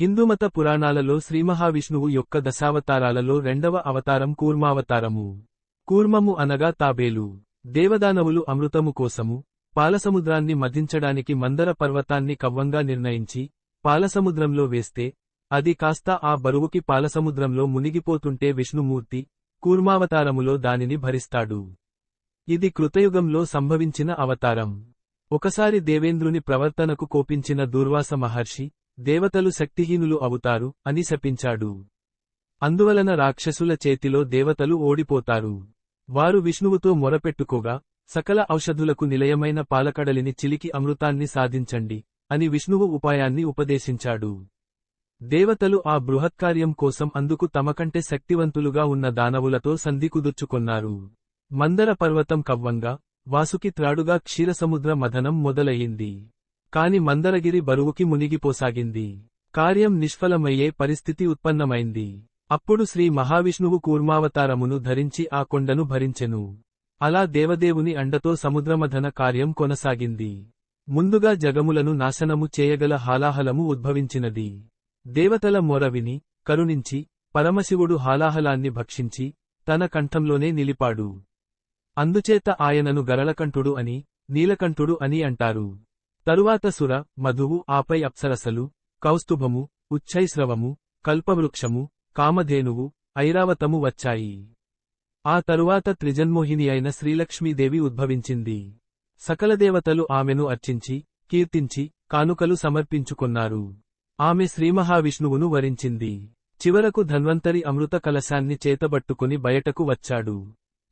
హిందూమత పురాణాలలో శ్రీమహావిష్ణువు యొక్క దశావతారాలలో రెండవ అవతారం కూర్మావతారము. కూర్మము అనగా తాబేలు. దేవదానవులు అమృతము కోసము పాలసముద్రాన్ని మధించడానికి మందర పర్వతాన్ని కవ్వంగా నిర్ణయించి పాలసముద్రంలో వేస్తే అది కాస్త ఆ బరువుకి పాలసముద్రంలో మునిగిపోతుంటే విష్ణుమూర్తి కూర్మావతారములో దానిని భరిస్తాడు. ఇది కృతయుగంలో సంభవించిన అవతారం. ఒకసారి దేవేంద్రుని ప్రవర్తనకు కోపించిన దూర్వాస మహర్షి దేవతలు శక్తిహీనులు అవుతారు అని శపించాడు. అందువలన రాక్షసుల చేతిలో దేవతలు ఓడిపోతారు. వారు విష్ణువుతో మొరపెట్టుకోగా సకల ఔషధులకు నిలయమైన పాలకడలిని చిలికి అమృతాన్ని సాధించండి అని విష్ణువు ఉపాయాన్ని ఉపదేశించాడు. దేవతలు ఆ బృహత్కార్యం కోసం అందుకు తమకంటే శక్తివంతులుగా ఉన్న దానవులతో సంధి కుదుర్చుకొన్నారు. మందర పర్వతం కవ్వంగా వాసుకి త్రాడుగా క్షీరసముద్ర మథనం మొదలయ్యింది. కాని మందరగిరి బరువుకి మునిగిపోసాగింది. కార్యం నిష్ఫలమయ్యే పరిస్థితి ఉత్పన్నమైంది. అప్పుడు శ్రీ మహావిష్ణువు కూర్మావతారమును ధరించి ఆ కొండను భరించెను. అలా దేవదేవుని అండతో సముద్రమధన కార్యం కొనసాగింది. ముందుగా జగములను నాశనము చేయగల హాలాహలము ఉద్భవించినది. దేవతల మొరవిని కరుణించి పరమశివుడు హాలాహలాన్ని భక్షించి తన కంఠంలోనే నిలిపాడు. అందుచేత ఆయనను గరళకంఠుడు అని నీలకంఠుడు అని అంటారు. తరువాత సుర మధువు ఆపై అప్సరసలు కౌస్తుభము ఉచ్చైశ్రవము కల్పవృక్షము కామధేనువు ఐరావతము వచ్చాయి. ఆ తరువాత త్రిజన్మోహిని అయిన శ్రీలక్ష్మీదేవి ఉద్భవించింది. సకల దేవతలు ఆమెను అర్చించి కీర్తించి కానుకలు సమర్పించుకొన్నారు. ఆమె శ్రీమహావిష్ణువును వరించింది. చివరకు ధన్వంతరి అమృత కలశాన్ని చేతబట్టుకుని బయటకు వచ్చాడు.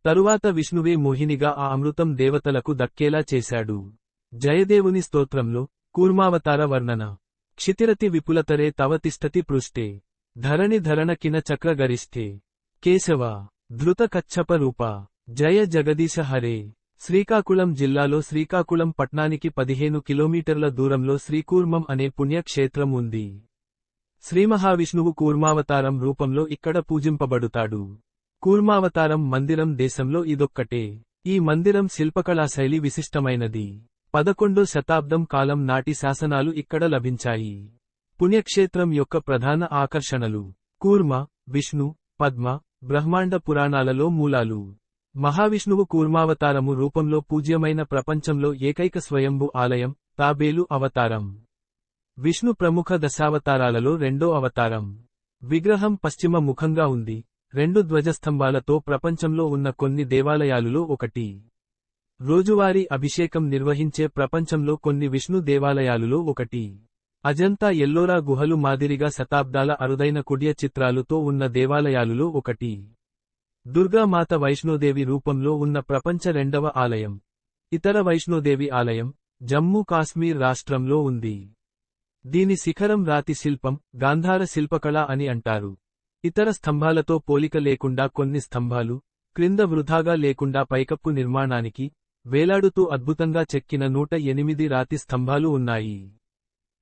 తరువాత విష్ణువే మోహినిగా ఆ అమృతం దేవతలకు దక్కేలా చేశాడు. జయదేవుని స్తోత్రంలో కూర్మావతార వర్ణన. క్షితిరతి విపులతరే తవ తిష్టతి పృష్టే ధరణి ధరణ కిన చక్ర గరిష్ఠే. కేశవ ధృత కచ్చప రూప. జయ జగదీశ హరే. శ్రీకాకుళం జిల్లాలో శ్రీకాకుళం పట్నానికి పదిహేను కిలోమీటర్ల దూరంలో శ్రీకూర్మం అనే పుణ్యక్షేత్రం ఉంది. శ్రీమహావిష్ణువు కూర్మావతారం రూపంలో ఇక్కడ పూజింపబడుతాడు. కూర్మావతారం మందిరం దేశంలో ఇదొక్కటే. ఈ మందిరం శిల్పకళాశైలి విశిష్టమైనది. పదకొండో శతాబ్దం కాలం నాటి శాసనాలు ఇక్కడ లభించాయి. పుణ్యక్షేత్రం యొక్క ప్రధాన ఆకర్షణలు కూర్మ విష్ణు పద్మ బ్రహ్మాండ పురాణాలలో మూలాలు. మహావిష్ణువు కూర్మావతారము రూపంలో పూజ్యమైన ప్రపంచంలో ఏకైక స్వయంభు ఆలయం తాబేలు అవతారం. విష్ణు ప్రముఖ దశావతారాలలో రెండో అవతారం. విగ్రహం పశ్చిమ ముఖంగా ఉంది రెండు ధ్వజస్తంభాలతో ప్రపంచంలో ఉన్న కొన్ని దేవాలయాలులో ఒకటి. రోజువారీ అభిషేకం నిర్వహించే ప్రపంచంలో కొన్ని విష్ణు దేవాలయాలులో ఒకటి. అజంతా ఎల్లోరా గుహలు మాదిరిగా శతాబ్దాల అరుదైన కుడ్య చిత్రాలుతో ఉన్న దేవాలయాలులో ఒకటి. దుర్గామాత వైష్ణోదేవి రూపంలో ఉన్న ప్రపంచ రెండవ ఆలయం. ఇతర వైష్ణోదేవి ఆలయం జమ్మూ కాశ్మీర్ రాష్ట్రంలో ఉంది. దీని శిఖరం రాతి శిల్పం గాంధార శిల్పకళ అని అంటారు. ఇతర స్తంభాలతో పోలిక లేకుండా కొన్ని స్తంభాలు క్రింద వృధాగా లేకుండా పైకప్పు నిర్మాణానికి వేలాడుతూ అద్భుతంగా చెక్కిన నూట ఎనిమిది రాతి స్తంభాలు ఉన్నాయి.